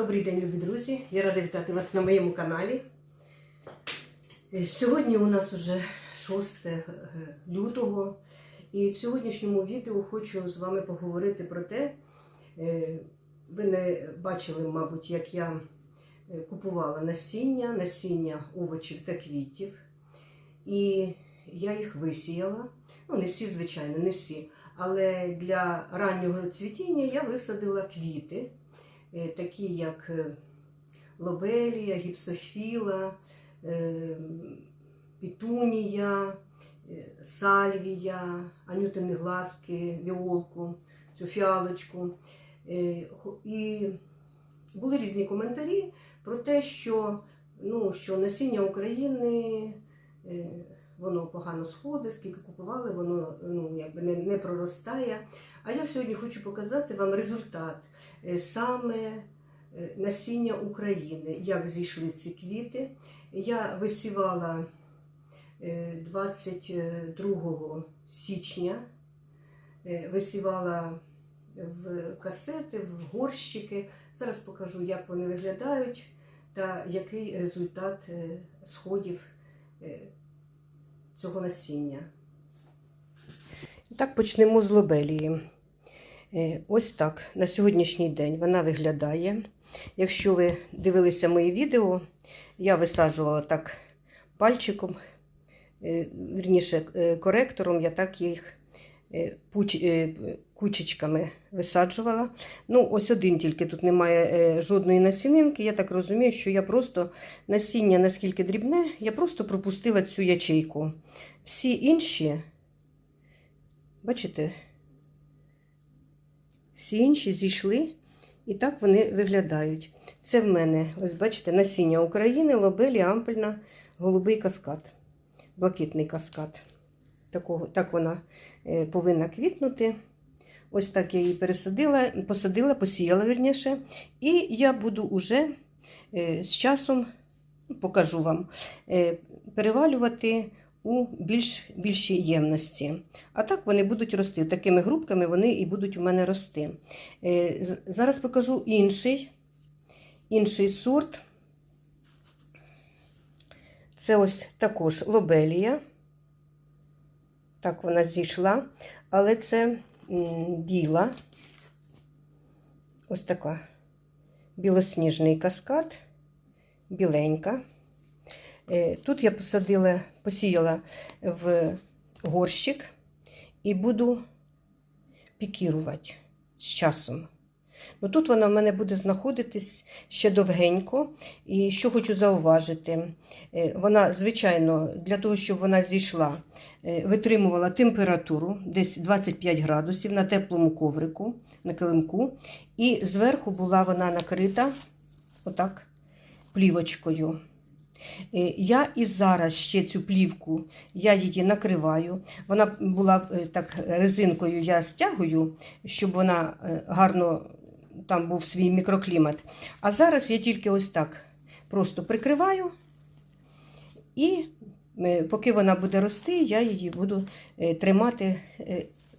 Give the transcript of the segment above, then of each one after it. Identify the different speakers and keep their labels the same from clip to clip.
Speaker 1: Добрий день, любі друзі! Я рада вітати вас на моєму каналі. Е, Сьогодні у нас уже 6 е, лютого, і в сьогоднішньому відео хочу з вами поговорити про те, е, ви не бачили, мабуть, як я е, купувала насіння, насіння овочів та квітів. І я їх висіяла. Ну, не всі, звичайно, не всі. Але для раннього цвітіння я висадила квіти, е, такі як е, лобелія, гіпсофіла, е, пітунія, е, сальвія, анютини глазки, віолку, цю фіалочку. Е, І були різні коментарі про те, що, ну, що насіння України. е, Воно погано сходить, скільки купували, воно ну, якби не, не проростає. А я сьогодні хочу показати вам результат е, саме е, насіння України, як зійшли ці квіти. Я висівала е, 22 січня, е, висівала в касети, в горщики. Зараз покажу, як вони виглядають та який результат сходів цього насіння. Так почнемо з лобелії. Е, Ось так на сьогоднішній день вона виглядає. Якщо ви дивилися мої відео, я висаджувала так пальчиком, е, вірніше е, коректором, я так їх кучечками висаджувала. Ну, ось один тільки тут немає жодної насінинки. Я так розумію, що я просто насіння наскільки дрібне, я просто пропустила цю ячейку. Всі інші, бачите, всі інші зійшли, і так вони виглядають. Це в мене, ось бачите, насіння України, лобелі, ампельна, голубий каскад, блакитний каскад. Такого, так вона е, повинна квітнути. Ось так я її пересадила, посадила, посіяла вірніше. І я буду уже е, з часом, покажу вам, е, перевалювати у більш, більшій ємності. А так вони будуть рости. Такими грубками вони і будуть у мене рости. Е, Зараз покажу інший, інший сорт. Це ось також лобелія. Так вона зійшла, але це біла. Ось така білосніжний каскад, біленька. Е, Тут я посадила, посіяла в горщик і буду пікірувати з часом. Ну, тут вона в мене буде знаходитись ще довгенько. І що хочу зауважити, е, вона, звичайно, для того, щоб вона зійшла, е, витримувала температуру десь 25 градусів на теплому коврику, на килимку. І зверху була вона накрита отак плівочкою. Е, Я і зараз ще цю плівку, я її накриваю. Вона була е, так резинкою, я стягую, щоб вона е, гарно там був свій мікроклімат. А зараз я тільки ось так просто прикриваю, і поки вона буде рости, я її буду тримати.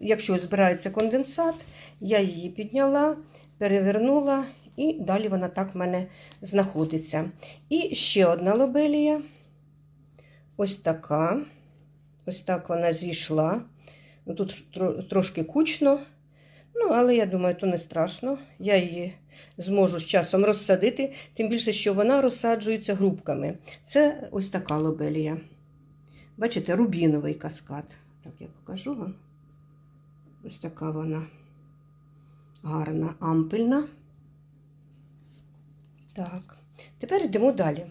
Speaker 1: Якщо збирається конденсат, я її підняла, перевернула, і далі вона так в мене знаходиться. І ще одна лобелія. Ось така. Ось так вона зійшла. Ну, Тут трошки кучно, ну, але я думаю, то не страшно. Я її зможу з часом розсадити, тим більше, що вона розсаджується грубками. Це ось така лобелія. Бачите, рубіновий каскад. Так, я покажу вам. Ось така вона гарна, ампельна. Так, тепер йдемо далі.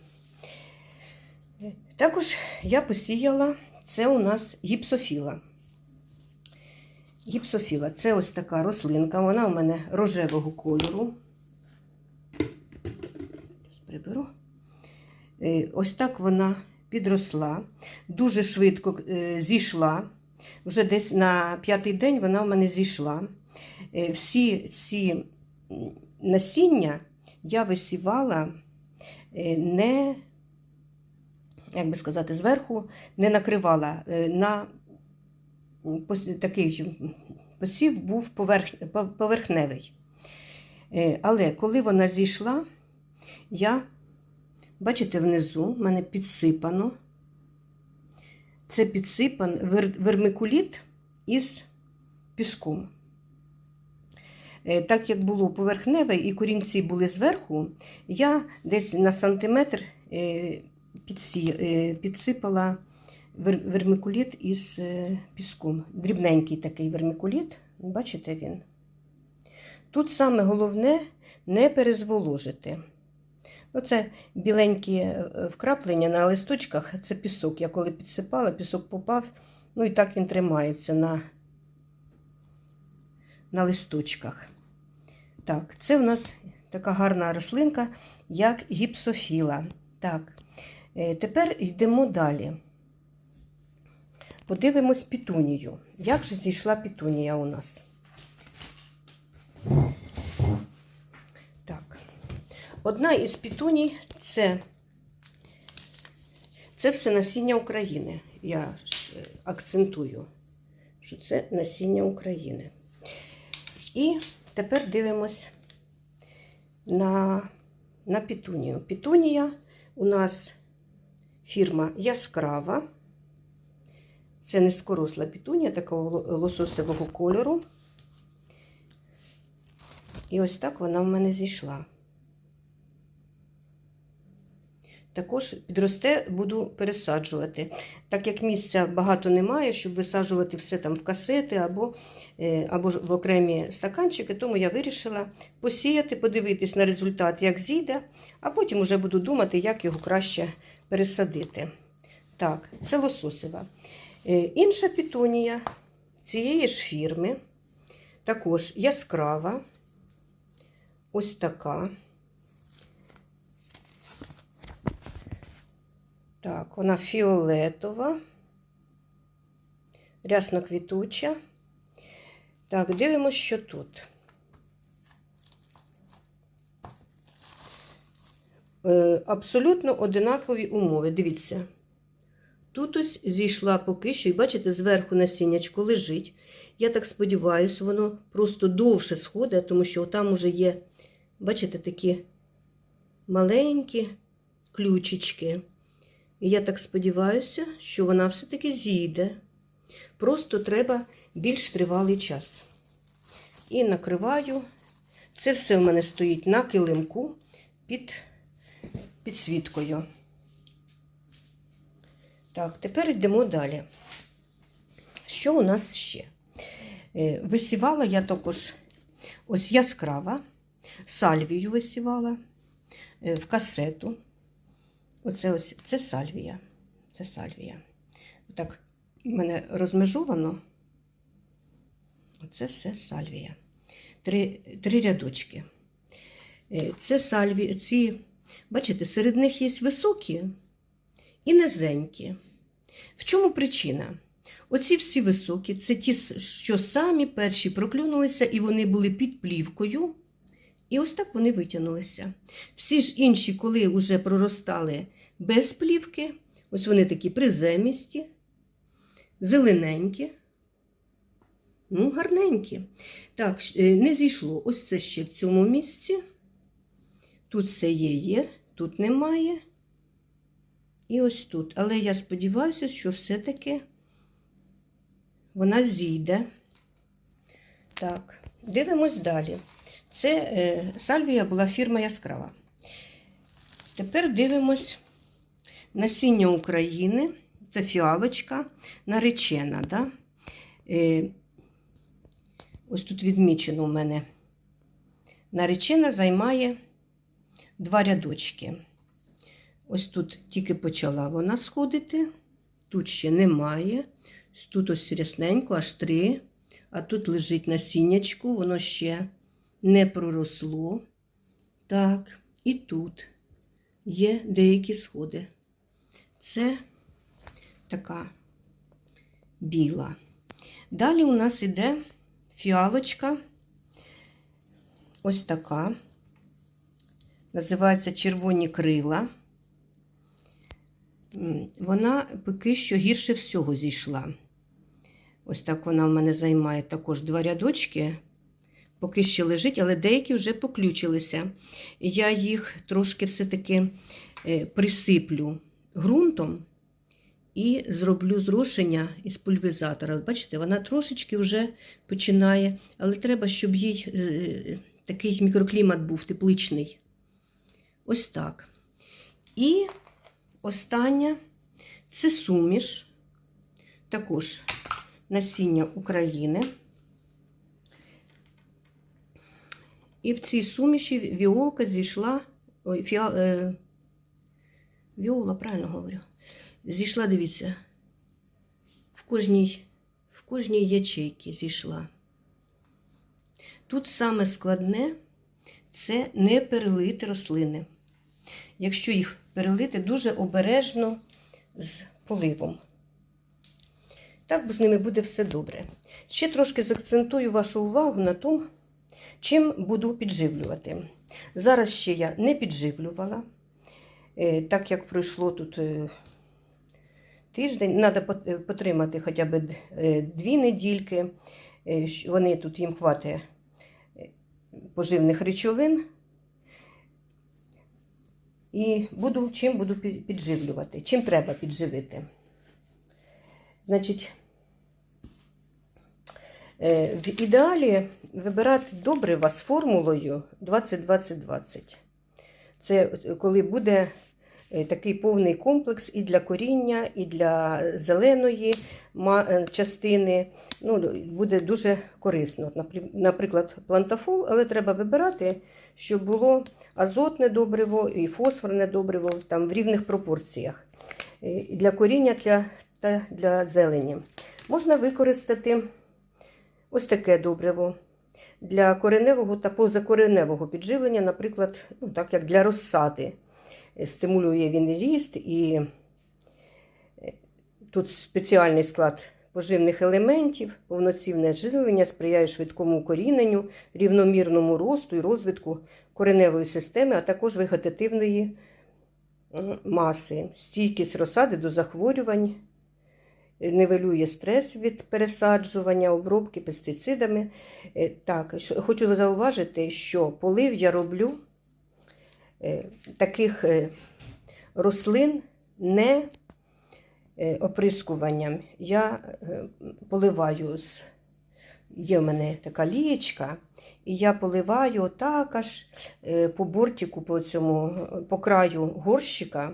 Speaker 1: Також я посіяла, це у нас гіпсофіла. Гіпсофіла це ось така рослинка, вона у мене рожевого кольору. Приберу. Е, Ось так вона підросла, дуже швидко е, зійшла. Вже десь на п'ятий день вона у мене зійшла. Е, Всі ці насіння я висівала е, не, як би сказати, зверху не накривала е, на такий посів був поверх, поверхневий. Е, Але коли вона зійшла, я, бачите, внизу в мене підсипано. Це підсипан вермикуліт із піском. Е, Так як було поверхневе і корінці були зверху, я десь на сантиметр е, е, підсипала вер- вермикуліт із піском. Дрібненький такий вермикуліт, бачите він. Тут саме головне не перезволожити. Оце біленькі вкраплення на листочках це пісок. Я коли підсипала, пісок попав, ну і так він тримається на, на листочках. Так, це в нас така гарна рослинка, як гіпсофіла. Так, е, тепер йдемо далі. Подивимось пітунію. Як же зійшла пітунія у нас? Так. Одна із пітуній це, це все насіння України. Я е, акцентую, що це насіння України. І тепер дивимось на, на пітунію. Пітунія у нас фірма яскрава. Це низькоросла пітунія такого ло- лососевого кольору. І ось так вона в мене зійшла. Також підросте, буду пересаджувати. Так як місця багато немає, щоб висаджувати все там в касети або, е, або в окремі стаканчики, тому я вирішила посіяти, подивитись на результат, як зійде, а потім вже буду думати, як його краще пересадити. Так, це лососева. Е, Інша пітунія цієї ж фірми, також яскрава, ось така. Так, вона фіолетова, рясно квітуча. Так, дивимося, що тут. Е, Абсолютно одинакові умови. Дивіться. Тут ось зійшла поки що, і бачите, зверху насіннячко лежить. Я так сподіваюся, воно просто довше сходить, тому що там уже є, бачите, такі маленькі ключички. І я так сподіваюся, що вона все-таки зійде. Просто треба більш тривалий час. І накриваю. Це все в мене стоїть на килимку під підсвіткою. Так, тепер йдемо далі. Що у нас ще? Е, Висівала я також ось яскрава, сальвію висівала е, в касету. Оце ось це сальвія. Це сальвія. Так, в мене розмежовано. Оце все сальвія. Три, три рядочки. Е, Це сальві, ці, бачите, серед них є високі і низенькі. В чому причина? Оці всі високі, це ті, що самі перші проклюнулися, і вони були під плівкою. І ось так вони витягнулися. Всі ж інші, коли вже проростали без плівки, ось вони такі приземісті, зелененькі, ну, гарненькі. Так, е, не зійшло. Ось це ще в цьому місці. Тут все є, є, тут немає. І ось тут. Але я сподіваюся, що все-таки вона зійде. Так, дивимось далі. Це е, сальвія була фірма яскрава. Тепер дивимось насіння України. Це фіалочка наречена. Да? Е, ось тут відмічено у мене. Наречена займає два рядочки. Ось тут тільки почала вона сходити, тут ще немає. Тут ось рясненько, аж три. А тут лежить насіннячку, воно ще не проросло. Так, і тут є деякі сходи. Це така біла. Далі у нас іде фіалочка. Ось така. Називається червоні крила. Вона поки що гірше всього зійшла. Ось так вона в мене займає також два рядочки. поки ще лежить, але деякі вже поключилися. Я їх трошки все-таки е, присиплю ґрунтом і зроблю зрошення із пульвізатора. Бачите, вона трошечки вже починає, але треба, щоб їй е, такий мікроклімат був тепличний. Ось так. І остання це суміш, також насіння України. І в цій суміші віолка зійшла. Ой, фіал, е, віола, правильно говорю. Зійшла, дивіться, в кожній, в кожній ячейці зійшла. Тут саме складне це не перелити рослини. Якщо їх перелити, дуже обережно з поливом. Так, бо з ними буде все добре. Ще трошки заакцентую вашу увагу на тому, чим буду підживлювати. Зараз ще я не підживлювала, так як пройшло тут е, тиждень, треба потримати хоча б е, дві недільки. Е, Вони тут їм хватить е, поживних речовин. І буду, чим буду підживлювати, чим треба підживити. Значить, е, в ідеалі вибирати добрива з формулою 20-20-20. Це е, коли буде е, такий повний комплекс і для коріння, і для зеленої е, частини. Ну, буде дуже корисно. Наприклад, плантафол, але треба вибирати, щоб було азотне добриво і фосфорне добриво там, в рівних пропорціях. Для коріння для, та для зелені. Можна використати ось таке добриво для кореневого та позакореневого підживлення, наприклад, ну, так як для розсади. Е, Стимулює він ріст і е, тут спеціальний склад поживних елементів, повноцінне живлення сприяє швидкому укоріненню, рівномірному росту і розвитку кореневої системи, а також вегетативної маси, стійкість розсади до захворювань, нивелює стрес від пересаджування, обробки пестицидами. Е, Так, хочу зауважити, що полив я роблю е, таких е, рослин не оприскуванням. Я поливаю з є в мене така лієчка, і я поливаю отак аж по бортику, по цьому, по краю горщика,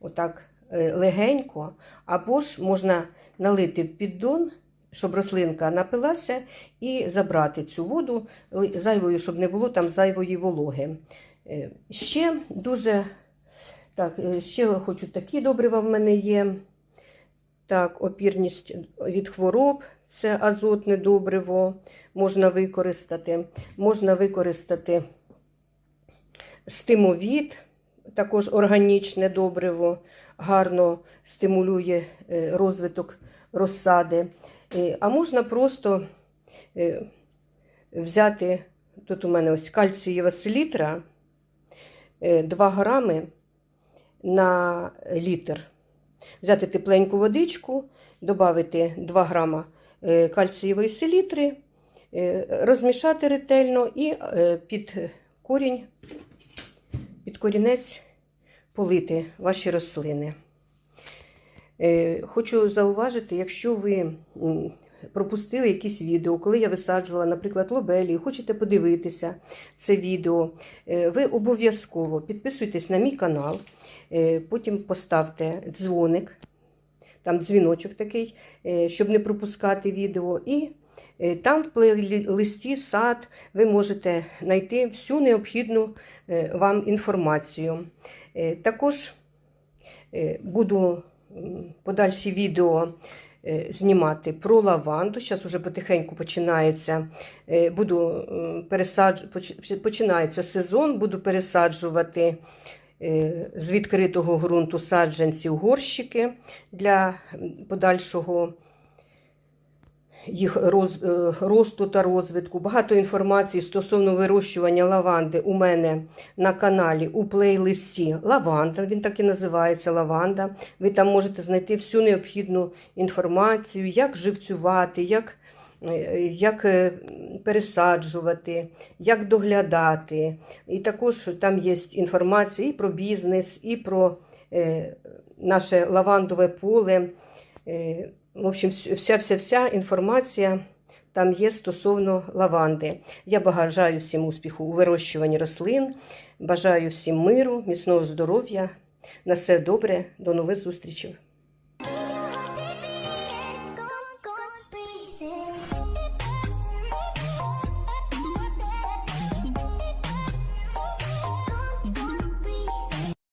Speaker 1: отак легенько, або ж можна налити в піддон, щоб рослинка напилася, і забрати цю воду зайвою, щоб не було там зайвої вологи. Е, Ще дуже так, е, ще хочу такі добрива в мене є. Так, опірність від хвороб це азотне добриво, можна використати. Можна використати стимовід, також органічне добриво, гарно стимулює е, розвиток розсади. Е, А можна просто е, взяти, тут у мене ось кальцієва селітра, е, 2 грами на літр. Взяти тепленьку водичку, додати 2 грама е, кальцієвої селітри, е, розмішати ретельно і е, під корінь, під корінець полити ваші рослини. Е, Хочу зауважити, якщо ви пропустили якісь відео, коли я висаджувала, наприклад, лобелі, хочете подивитися це відео, е, ви обов'язково підписуйтесь на мій канал, е, потім поставте дзвоник, там дзвіночок такий, щоб не пропускати відео. І там в плейлисті сад ви можете знайти всю необхідну вам інформацію. Також буду подальші відео е, знімати про лаванду. Зараз уже потихеньку починається. е, Буду пересадж... починається сезон, буду пересаджувати е, з відкритого ґрунту саджанці горщики для подальшого їх роз, е, росту та розвитку. Багато інформації стосовно вирощування лаванди у мене на каналі у плейлисті Лаванда. Він так і називається Лаванда. Ви там можете знайти всю необхідну інформацію, як живцювати, як е, як е, пересаджувати, як доглядати. І також там є інформація і про бізнес, і про наше лавандове поле. В общем, вся-вся-вся інформація там є стосовно лаванди. Я бажаю всім успіху у вирощуванні рослин, бажаю всім миру, міцного здоров'я. На все добре, до нових зустрічей.